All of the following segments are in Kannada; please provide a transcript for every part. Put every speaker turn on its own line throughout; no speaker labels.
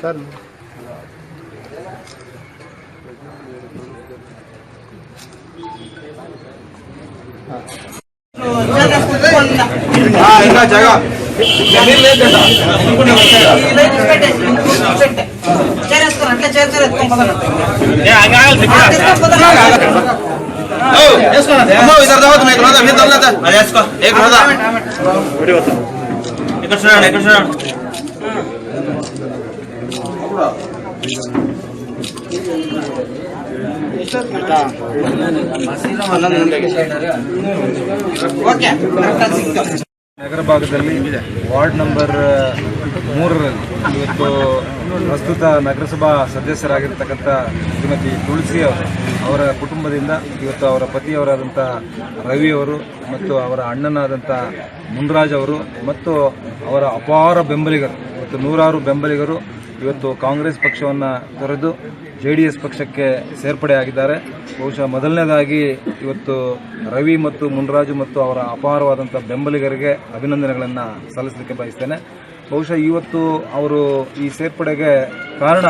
सर
ఇంకా జగా ఇద్దరు దావత్ మీకు రోజా మీరు దొరలదా అది వేసుకో ఏ రోజా
ಕೃಷ್ಣ
ನಗರ ಭಾಗದಲ್ಲಿ ವಾರ್ಡ್ ನಂಬರ್ ಮೂರರಲ್ಲಿ ಇವತ್ತು ಪ್ರಸ್ತುತ ನಗರಸಭಾ ಸದಸ್ಯರಾಗಿರ್ತಕ್ಕಂಥ ಶ್ರೀಮತಿ ತುಳಸಿ ಅವರು, ಅವರ ಕುಟುಂಬದಿಂದ ಇವತ್ತು ಅವರ ಪತಿಯವರಾದಂಥ ರವಿ ಅವರು ಮತ್ತು ಅವರ ಅಣ್ಣನಾದಂಥ ಮುನ್ರಾಜ್ ಅವರು ಮತ್ತು ಅವರ ಅಪಾರ ಬೆಂಬಲಿಗರು, ಇವತ್ತು ನೂರಾರು ಬೆಂಬಲಿಗರು ಇವತ್ತು ಕಾಂಗ್ರೆಸ್ ಪಕ್ಷವನ್ನು ತೊರೆದು ಜೆ ಡಿ ಎಸ್ ಪಕ್ಷಕ್ಕೆ ಸೇರ್ಪಡೆಯಾಗಿದ್ದಾರೆ ಬಹುಶಃ ಮೊದಲನೇದಾಗಿ ಇವತ್ತು ರವಿ ಮತ್ತು ಮುನ್ರಾಜು ಮತ್ತು ಅವರ ಅಪಾರವಾದಂಥ ಬೆಂಬಲಿಗರಿಗೆ ಅಭಿನಂದನೆಗಳನ್ನು ಸಲ್ಲಿಸಲಿಕ್ಕೆ ಬಯಸ್ತೇನೆ. ಬಹುಶಃ ಇವತ್ತು ಅವರು ಈ ಸೇರ್ಪಡೆಗೆ ಕಾರಣ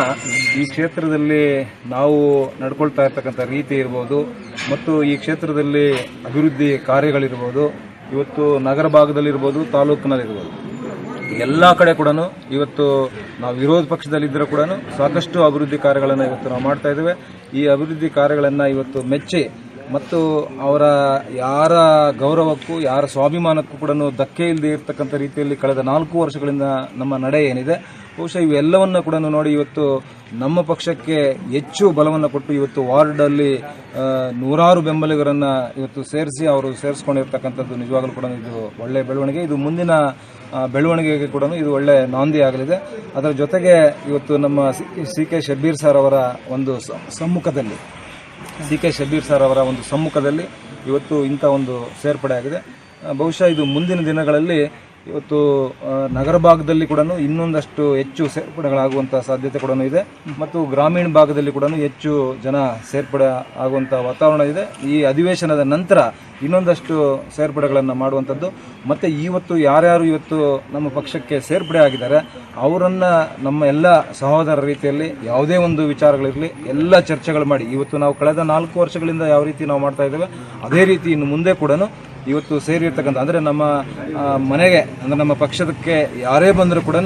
ಈ ಕ್ಷೇತ್ರದಲ್ಲಿ ನಾವು ನಡ್ಕೊಳ್ತಾ ಇರ್ತಕ್ಕಂಥ ರೀತಿ ಇರ್ಬೋದು ಮತ್ತು ಈ ಕ್ಷೇತ್ರದಲ್ಲಿ ಅಭಿವೃದ್ಧಿ ಕಾರ್ಯಗಳಿರ್ಬೋದು, ಇವತ್ತು ನಗರ ಭಾಗದಲ್ಲಿರ್ಬೋದು, ತಾಲೂಕಿನಲ್ಲಿರ್ಬೋದು. ಎಲ್ಲ ಕಡೆ ಕೂಡ ಇವತ್ತು ನಾವು ವಿರೋಧ ಪಕ್ಷದಲ್ಲಿದ್ದರೂ ಕೂಡ ಸಾಕಷ್ಟು ಅಭಿವೃದ್ಧಿ ಕಾರ್ಯಗಳನ್ನು ಇವತ್ತು ನಾವು ಮಾಡ್ತಾ ಇದ್ದೇವೆ. ಈ ಅಭಿವೃದ್ಧಿ ಕಾರ್ಯಗಳನ್ನು ಇವತ್ತು ಮೆಚ್ಚಿ ಮತ್ತು ಅವರ ಯಾರ ಗೌರವಕ್ಕೂ, ಯಾರ ಸ್ವಾಭಿಮಾನಕ್ಕೂ ಕೂಡ ಧಕ್ಕೆ ಇಲ್ಲದೆ ಇರತಕ್ಕಂಥ ರೀತಿಯಲ್ಲಿ ಕಳೆದ ನಾಲ್ಕು ವರ್ಷಗಳಿಂದ ನಮ್ಮ ನಡೆ ಏನಿದೆ, ಬಹುಶಃ ಇವೆಲ್ಲವನ್ನು ಕೂಡ ನೋಡಿ ಇವತ್ತು ನಮ್ಮ ಪಕ್ಷಕ್ಕೆ ಹೆಚ್ಚು ಬಲವನ್ನು ಕೊಟ್ಟು ಇವತ್ತು ವಾರ್ಡಲ್ಲಿ ನೂರಾರು ಬೆಂಬಲಿಗರನ್ನು ಇವತ್ತು ಸೇರಿಸಿ ಅವರು ಸೇರಿಸ್ಕೊಂಡಿರ್ತಕ್ಕಂಥದ್ದು ನಿಜವಾಗಲೂ ಕೂಡ ಇದು ಒಳ್ಳೆಯ ಬೆಳವಣಿಗೆ. ಇದು ಮುಂದಿನ ಬೆಳವಣಿಗೆಗೆ ಕೂಡ ಇದು ಒಳ್ಳೆ ನಾಂದಿ ಆಗಲಿದೆ. ಅದರ ಜೊತೆಗೆ ಇವತ್ತು ನಮ್ಮ ಸಿ ಕೆ ಶಬ್ಬೀರ್ ಸರ್ ಅವರ ಒಂದು ಸಮ್ಮುಖದಲ್ಲಿ ಸಿ ಕೆ ಶಬ್ಬೀರ್ ಸರ್ ಅವರ ಒಂದು ಸಮ್ಮುಖದಲ್ಲಿ ಇವತ್ತು ಇಂಥ ಒಂದು ಸೇರ್ಪಡೆ ಆಗಿದೆ. ಬಹುಶಃ ಇದು ಮುಂದಿನ ದಿನಗಳಲ್ಲಿ ಇವತ್ತು ನಗರ ಭಾಗದಲ್ಲಿ ಕೂಡ ಇನ್ನೊಂದಷ್ಟು ಹೆಚ್ಚು ಸೇರ್ಪಡೆಗಳಾಗುವಂಥ ಸಾಧ್ಯತೆ ಕೂಡ ಇದೆ. ಮತ್ತು ಗ್ರಾಮೀಣ ಭಾಗದಲ್ಲಿ ಕೂಡ ಹೆಚ್ಚು ಜನ ಸೇರ್ಪಡೆ ಆಗುವಂಥ ವಾತಾವರಣ ಇದೆ. ಈ ಅಧಿವೇಶನದ ನಂತರ ಇನ್ನೊಂದಷ್ಟು ಸೇರ್ಪಡೆಗಳನ್ನು ಮಾಡುವಂಥದ್ದು. ಮತ್ತು ಇವತ್ತು ಯಾರ್ಯಾರು ಇವತ್ತು ನಮ್ಮ ಪಕ್ಷಕ್ಕೆ ಸೇರ್ಪಡೆ ಆಗಿದ್ದಾರೆ, ಅವರನ್ನು ನಮ್ಮ ಎಲ್ಲ ಸಹೋದರ ರೀತಿಯಲ್ಲಿ ಯಾವುದೇ ಒಂದು ವಿಚಾರಗಳಿರಲಿ, ಎಲ್ಲ ಚರ್ಚೆಗಳು ಮಾಡಿ. ಇವತ್ತು ನಾವು ಕಳೆದ ನಾಲ್ಕು ವರ್ಷಗಳಿಂದ ಯಾವ ರೀತಿ ನಾವು ಮಾಡ್ತಾ ಇದ್ದೇವೆ, ಅದೇ ರೀತಿ ಇನ್ನು ಮುಂದೆ ಕೂಡ ಇವತ್ತು ಸೇರಿರ್ತಕ್ಕಂಥ, ಅಂದರೆ ನಮ್ಮ ಮನೆಗೆ, ಅಂದರೆ ನಮ್ಮ ಪಕ್ಷದಕ್ಕೆ ಯಾರೇ ಬಂದರೂ ಕೂಡ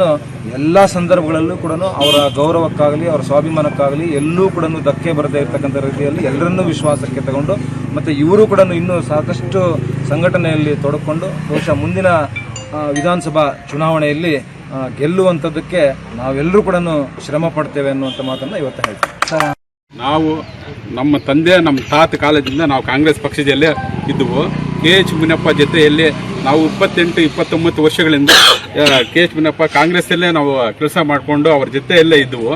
ಎಲ್ಲ ಸಂದರ್ಭಗಳಲ್ಲೂ ಕೂಡ ಅವರ ಗೌರವಕ್ಕಾಗಲಿ, ಅವರ ಸ್ವಾಭಿಮಾನಕ್ಕಾಗಲಿ ಎಲ್ಲೂ ಕೂಡ ಧಕ್ಕೆ ಬರದೇ ಇರತಕ್ಕಂಥ ರೀತಿಯಲ್ಲಿ ಎಲ್ಲರನ್ನೂ ವಿಶ್ವಾಸಕ್ಕೆ ತಗೊಂಡು ಮತ್ತು ಇವರು ಕೂಡ ಇನ್ನೂ ಸಾಕಷ್ಟು ಸಂಘಟನೆಯಲ್ಲಿ ತೊಡಕೊಂಡು ಬಹುಶಃ ಮುಂದಿನ ವಿಧಾನಸಭಾ ಚುನಾವಣೆಯಲ್ಲಿ ಗೆಲ್ಲುವಂಥದ್ದಕ್ಕೆ ನಾವೆಲ್ಲರೂ ಕೂಡ ಶ್ರಮ ಪಡ್ತೇವೆ ಅನ್ನುವಂಥ ಮಾತನ್ನು ಇವತ್ತು ಹೇಳ್ತೀವಿ
ನಾವು ನಮ್ಮ ತಂದೆ, ನಮ್ಮ ತಾತ ಕಾಲದಿಂದ ನಾವು ಕಾಂಗ್ರೆಸ್ ಪಕ್ಷದಲ್ಲೇ ಇದ್ದವು ಕೆ ಎಚ್ ಮುನಿಯಪ್ಪ ಜೊತೆಯಲ್ಲಿ ನಾವು ಇಪ್ಪತ್ತೆಂಟು, ಇಪ್ಪತ್ತೊಂಬತ್ತು ವರ್ಷಗಳಿಂದ ಕೆ ಎಚ್ ಮುನಿಯಪ್ಪ ಕಾಂಗ್ರೆಸ್ಸಲ್ಲೇ ನಾವು ಕೆಲಸ ಮಾಡಿಕೊಂಡು ಅವ್ರ ಜೊತೆಯಲ್ಲೇ ಇದ್ದವು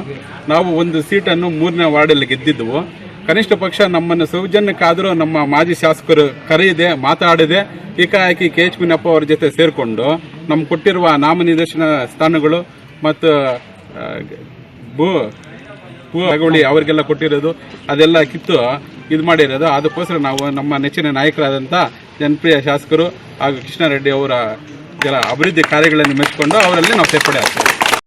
ನಾವು ಒಂದು ಸೀಟನ್ನು ಮೂರನೇ ವಾರ್ಡಲ್ಲಿ ಗೆದ್ದಿದ್ದವು ಕನಿಷ್ಠ ಪಕ್ಷ ನಮ್ಮನ್ನು ಸೌಜನ್ಯಕ್ಕಾದರೂ ನಮ್ಮ ಮಾಜಿ ಶಾಸಕರು ಕರೆಯದೆ, ಮಾತಾಡದೆ, ಏಕಾಏಕಿ ಕೆ ಎಚ್ ಮುನಿಯಪ್ಪ ಅವ್ರ ಜೊತೆ ಸೇರಿಕೊಂಡು ನಮ್ಗೆ ಕೊಟ್ಟಿರುವ ನಾಮನಿರ್ದೇಶನ ಸ್ಥಾನಗಳು ಮತ್ತು ಭೂ ಭೂ ಅವರಿಗೆಲ್ಲ ಕೊಟ್ಟಿರೋದು ಅದೆಲ್ಲ ಕಿತ್ತು. ಇದು ಮಾಡಿರೋದು. ಅದಕ್ಕೋಸ್ಕರ ನಾವು ನಮ್ಮ ನೆಚ್ಚಿನ ನಾಯಕರಾದಂಥ ಜನಪ್ರಿಯ ಶಾಸಕರು ಹಾಗೂ ಕೃಷ್ಣಾರೆಡ್ಡಿ ಅವರ ಕೆಲ ಅಭಿವೃದ್ಧಿ ಕಾರ್ಯಗಳನ್ನು ಮೆಚ್ಚಿಕೊಂಡು ಅವರಲ್ಲಿ ನಾವು ಸೇರ್ಪಡೆ ಆಗ್ತೇವೆ.